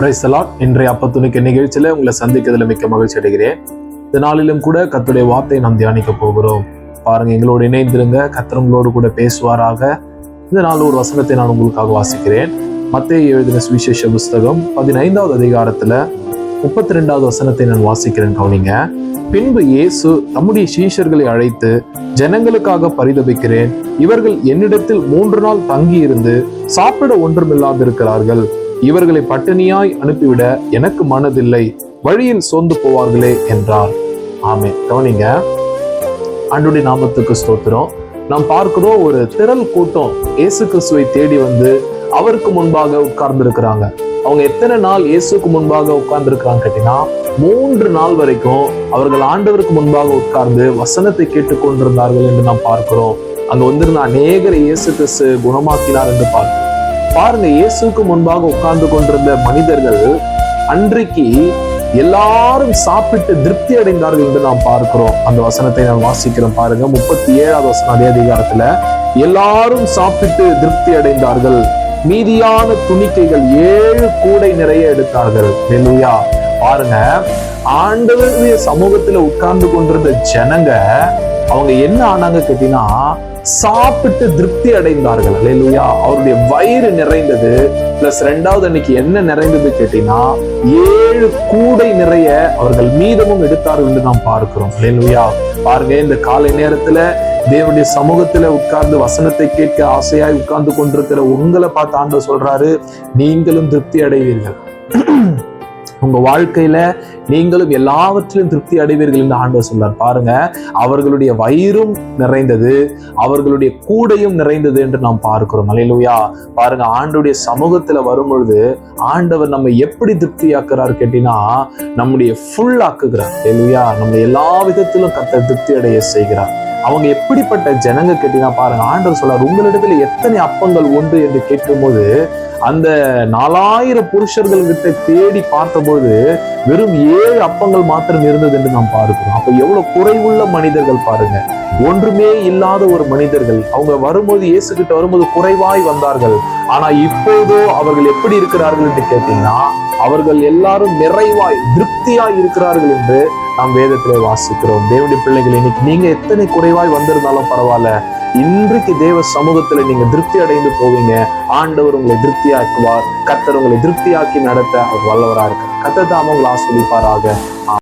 பிரைசலாட் இன்றைய அப்பத்துணிக்க நிகழ்ச்சியில உங்களை சந்திக்கிறதுல மிக்க மகிழ்ச்சி அடைகிறேன். இந்த நாளிலும் கூட கத்துடைய வார்த்தையை நாம் தியானிக்க போகிறோம். பாருங்க எங்களோடு இணைந்திருங்க. கர்த்தர் கூட பேசுவாராக. இந்த நாள் ஒரு வசனத்தை நான் உங்களுக்காக வாசிக்கிறேன். மத்திய எழுதின சுவிசேஷ புஸ்தகம் பதினைந்தாவது அதிகாரத்துல முப்பத்தி ரெண்டாவது வசனத்தை நான் வாசிக்கிறேன் கவனிங்க. பின்பு இயேசு தம்முடைய சீஷர்களை அழைத்து ஜனங்களுக்காக பரிதபிக்கிறேன். இவர்கள் என்னிடத்தில் மூன்று நாள் தங்கி இருந்து சாப்பிட ஒன்றுமில்லாதிருக்கிறார்கள். இவர்களை பட்டினியாய் அனுப்பிவிட எனக்கு மனதில்லை. வழியில் சோர்ந்து போவார்களே என்றார். ஆமே கவனிங்க. அன்றுடைய நாமத்துக்கு ஸ்தோத்திரம். நாம் பார்க்கிறோம் ஒரு திரள் கூட்டம் இயேசு கிறிஸ்துவை தேடி வந்து அவருக்கு முன்பாக உட்கார்ந்து இருக்கிறாங்க அவங்க எத்தனை நாள் இயேசுக்கு முன்பாக உட்கார்ந்து இருக்கிறாங்க கேட்டீங்கன்னா மூன்று நாள் வரைக்கும் அவர்கள் ஆண்டவருக்கு முன்பாக உட்கார்ந்து வசனத்தை கேட்டுக்கொண்டிருந்தார்கள் என்று நாம் பார்க்கிறோம். அங்க வந்திருந்த அநேகரை இயேசு கிறிஸ்து குணமாக்கினார் என்று பார்க்கிறோம். பாருங்க இயேசுக்கு முன்பாக உட்கார்ந்து கொண்டிருந்த மனிதர்கள் அன்றைக்கு எல்லாரும் சாப்பிட்டு திருப்தி அடைந்தார்கள் என்று நாம் பார்க்கிறோம். அந்த வசனத்தை நான் வாசிக்கிறோம் பாருங்க. முப்பத்தி ஏழாவது வசனம் அதே அதிகாரத்துல எல்லாரும் சாப்பிட்டு திருப்தி அடைந்தார்கள். மீதியான துணிக்கைகள் ஏழு கூடை நிறைய எடுத்தார்கள். ஹalleluya. பாருங்க ஆண்டவருடைய சமூகத்துல உட்கார்ந்து கொண்டிருந்த ஜனங்க அவங்க என்ன ஆனாங்க கேட்டீங்கன்னா சாப்பிட்டு திருப்தி அடைந்தார்கள். அல்லேலூயா அவருடைய வயிறு நிறைந்தது. பிளஸ் ரெண்டாவது அன்னைக்கு என்ன நிறைந்தது கேட்டீங்கன்னா ஏழு கூடை நிறைய அவர்கள் மீதமும் எடுத்தார்கள் என்று நாம் பார்க்கிறோம். அல்லேலூயா பாருங்க இந்த காலை நேரத்துல தேவனுடைய சமூகத்துல உட்கார்ந்து வசனத்தை கேட்க ஆசையாய் உட்கார்ந்து கொண்டிருக்கிற உங்களை பார்த்து ஆண்டு சொல்றாரு நீங்களும் திருப்தி அடைவீர்கள். உங்க வாழ்க்கையில நீங்களும் எல்லாவற்றிலும் திருப்தி அடைவீர்கள் என்று ஆண்டவர் சொல்றார். பாருங்க அவர்களுடைய வயிறும் நிறைந்தது அவர்களுடைய கூடையும் நிறைந்தது என்று நாம் பார்க்கிறோம். அலையிலுயா பாருங்க ஆண்டுடைய சமூகத்துல வரும் பொழுது ஆண்டவர் நம்ம எப்படி திருப்தியாக்குறார் கேட்டீங்கன்னா நம்முடைய ஃபுல் ஆக்குகிறார். இல்லையா நம்ம எல்லா விதத்திலும் கத்த திருப்தி அடைய செய்கிறார். அவங்க எப்படிப்பட்ட ஜனங்க கேட்டீங்கன்னா பாருங்க ஆண்டவர் சொல்றார் உங்களிடத்துல எத்தனை அப்பங்கள் உண்டு? என்று கேட்கும்போது அந்த நாலாயிரம் புருஷர்கள் கிட்ட தேடி பார்த்தபோது வெறும் ஏழு அப்பங்கள் மாத்திரம் இருந்தது என்று நாம் பார்க்கிறோம். அப்ப எவ்வளவு குறைவுள்ள மனிதர்கள் பாருங்க. ஒன்றுமே இல்லாத ஒரு மனிதர்கள். அவங்க வரும்போது இயேசு கிட்ட வரும்போது குறைவாய் வந்தார்கள். ஆனா இப்போதோ அவர்கள் எப்படி இருக்கிறார்கள் என்று கேட்டீங்கன்னா அவர்கள் எல்லாரும் நிறைவாய் திருப்தியாய் இருக்கிறார்கள் என்று நாம் வேதத்திலே வாசிக்கிறோம். தேவனுடைய பிள்ளைகள் இன்னைக்கு நீங்க எத்தனை குறைவாய் வந்திருந்தாலும் பரவாயில்ல. இன்றைக்கு தேவ சமூகத்துல நீங்க திருப்தி அடைந்து போவீங்க. ஆண்டவர் உங்களை திருப்தியாக்குவார். கத்தர் உங்களை திருப்தியாக்கி நடத்த அவர் வல்லவரா இருக்கார் கத்தர் தாம உங்களை ஆஸ்வதிப்பாராக